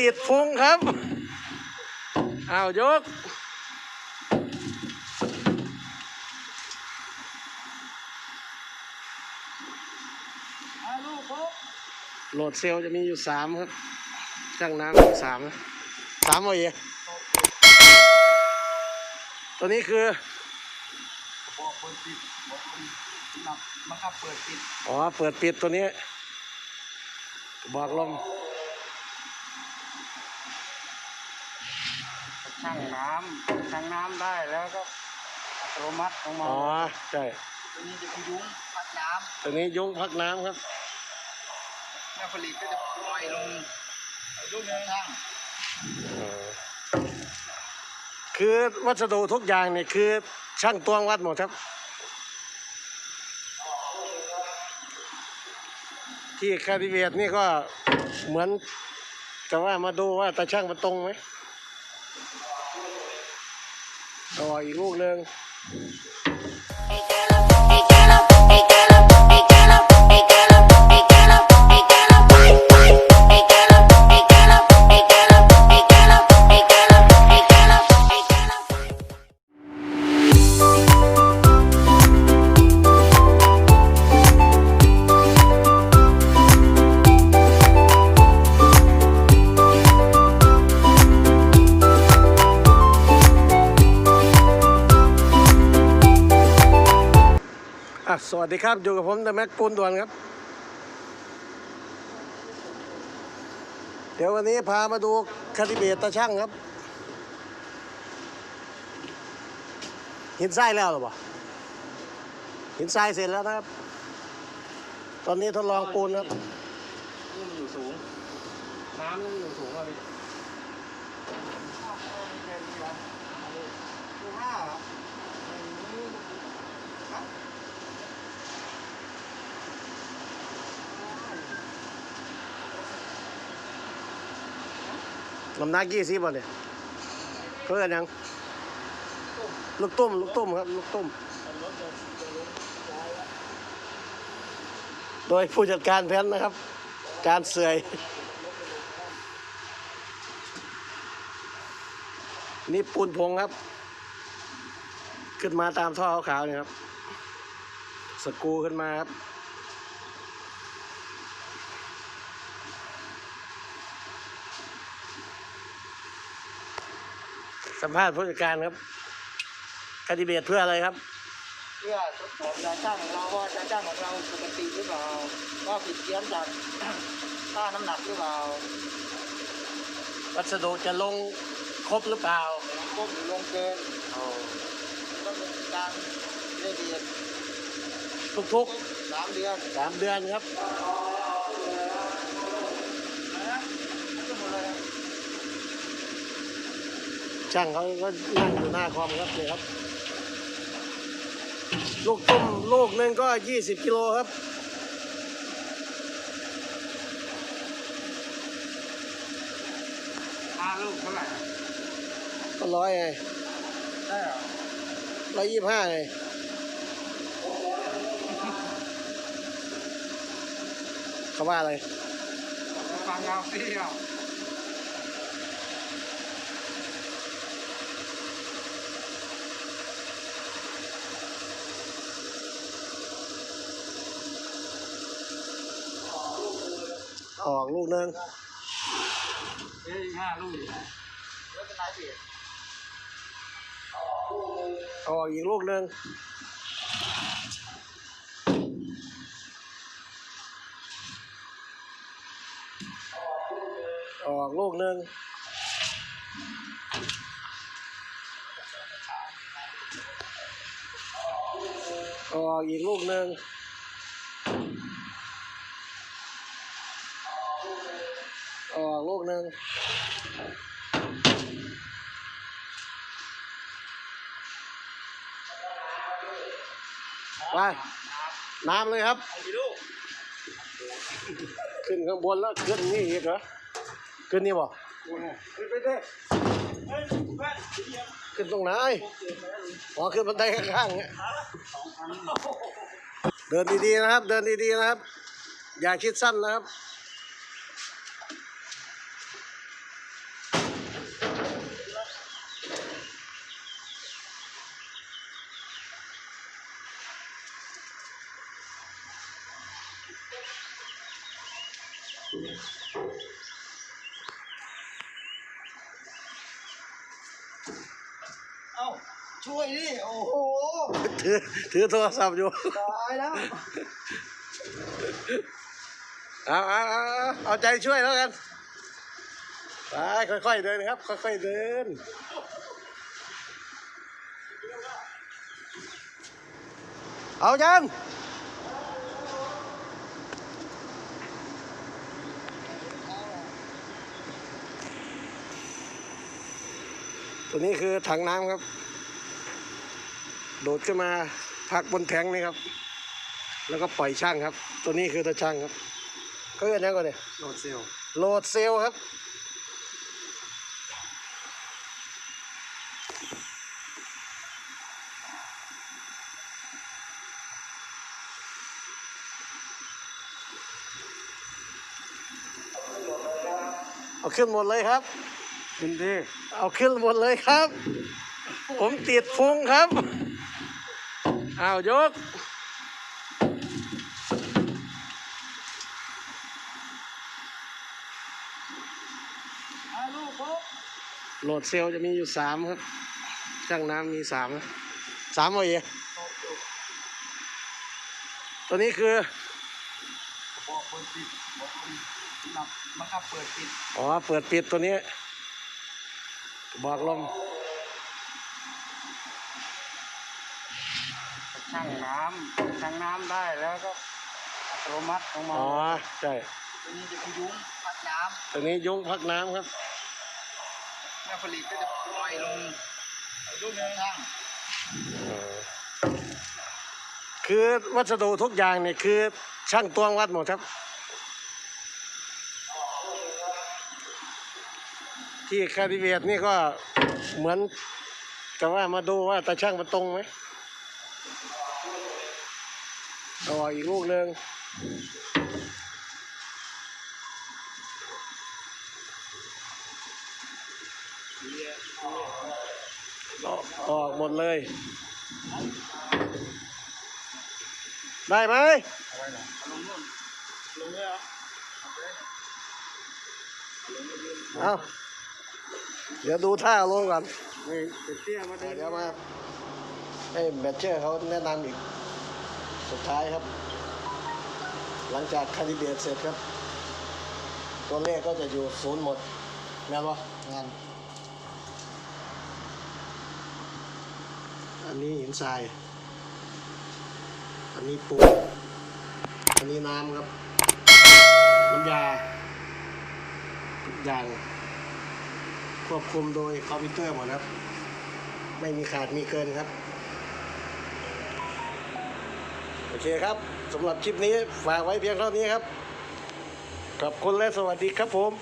ติดพุงครับอ้าวยกอาลูกครบโหลดเซลล์จะมีอยู่สามครับช่างน้ำมีสามนะสามเอาเองตัวนี้คือบอกเปิดปิดบอกมันหนักบังคับเปิดปิด อ๋อ เปิดปิดตัวนี้ บอกลม ช่างน้ำช่างน้ำได้แล้วก็อัตโนมัติของมันอ๋อใช่ตัวนี้จะมียุ้งพัดน้ตัวนี้ยุ้งพักน้ำครับำแม่ผลิตก็จะปล่อยลงลูกนึงช่างอ๋อคือวัสดุทุกอย่างเนี่ยคือช่างตวงวัดหมดครับ ที่คาดิเวตนี่ก็เหมือนแต่ว่ามาดูว่าตาช่างมันตรงไหม ต่ออีกลูกหนึ่ง อะสวัสดีครับ อยู่กับผมเดอะแม็กปูนด่วนครับ เดี๋ยววันนี้พามาดูคาดิเบตตาช่างครับ หินทรายแล้วหรือเปล่าหินทรายเสร็จแล้วนะครับ ตอนนี้ทดลองปูนครับนี่มันอยู่สูง น้ำยังอยู่สูงอะพี่ ดูห้าเหรอ ลำหนักยี่สิบบ่เนี่ยเพื่อนยังลูกตุ้มลูกตุ้มครับลูกตุ้ม โดยผู้จัดการแพนนะครับ การเสื่อยนี่ปูนพงครับ ขึ้นมาตามท่อขาวๆเนี่ยครับ สกูขึ้นมาครับ สัมภาษณ์ผู้จัดการครับคาดิเบตเพื่ออะไรครับ เพื่อทดสอบการช่างของเราว่าการช่างของเราปกติหรือเปล่าว่าผิดเพี้ยนจากค่าน้ำหนักหรือเปล่าวัสดุจะลงครบหรือเปล่าก้มหรือลงเกินต้องเป็นการเรียนเรียนทุกสามเดือนๆสามเดือนครับ ช่างเขาก็นั่งอยู่หน้าคอมครับเลยครับ ลูกตุ้มลูกหนึ่งก็ยี่สิบกิโลครับ ห้าลูกเท่าไหร่ก็ร้อยไงได้เหรอร้อยยี่ห้าไงเขาว่าอะไร ฟังยาวเป ออกลูกหนึ่งเอ้ยห้าลูกแล้วเป็นไรพี่ออกอีกลูกหนึ่งออกลูกหนึ่งออกอีกลูกหนึ่ง ออกลูกหนึ่งไปน้ำเลยครับ ขึ้นข้างบนแล้วขึ้นนี่อีกเหรอ ขึ้นนี่บ่ขึ้นไปเด้เฮ้ยแม่เดียวขึ้นตรงไหนอ๋อขึ้นบันไดข้างๆเนี่ยเดินดีๆนะครับ เดินดีๆนะครับ อย่าคิดสั้นนะครับ เอ้าช่วยดิโอ้โหถือถือโทรศัพท์อยู่ ตายแล้วเอาเอาเอาเอาใจช่วยแล้วกันไปค่อยๆเดินครับ ค่อยๆเดิน เอาจัง ตัวนี้คือถังน้ำครับ โดดขึ้นมาพักบนแทงนี่ครับ แล้วก็ปล่อยช่างครับ ตัวนี้คือตัวช่างครับก็เรียกยังก่อนเนี่ยโหลดเซลล์โหลดเซลล์ครับเอาขึ้นหมดเลยครับ ขึ้นดิเอาขึ้นหมดเลยครับ ผมติดพุงครับเอายกอาลูกครับโหลดเซลล์จะมีอยู่สามครับช่างน้ำมีสามนะสามเอาเองตัวนี้คือบอกเปิดปิดบอกมันหนักมันอัพเปิดปิด อ๋อ เปิดปิดตัวนี้ บอกลมช่างน้ำช่างน้ำได้แล้วก็อัตโนมัติของมันอ๋อ ใช่ ตัวนี้จะเป็นยุ้งพัดน้ตัวนี้ยุ้งพักน้ำครับำแม่ผลิตก็จะปล่อยลงลูกช่างคือวัสดุทุกอย่างเนี่ยคือช่างตวงวัดหมดครับ ที่คาดิเวตนี่ก็เหมือนกับว่ามาดูว่าตาช่างมันตรงไหมต่ออีกลูกหนึ่งออกหมดเลย ได้ไหมอะไเอา เดี๋ยวดูท่าลงก่อนเฮ้ยเตี้ยมาเดินเดี๋ยวมาให้แบตเชอร์เขาแนะนำอีก สุดท้ายครับ หลังจากคาลิเบรตเสร็จครับ ตัวเลขก็จะอยู่ศูนย์หมดแม่นวะงานอันนี้หินทราย อันนี้ปูนอันนี้น้ำครับ น้ำยาทุกอย่าง ควบคุมโดยคอมพิวเตอร์หมดครับ ไม่มีขาดมีเกินครับ โอเคครับสำหรับคลิปนี้ฝากไว้เพียงเท่านี้ครับ ขอบคุณและสวัสดีครับผม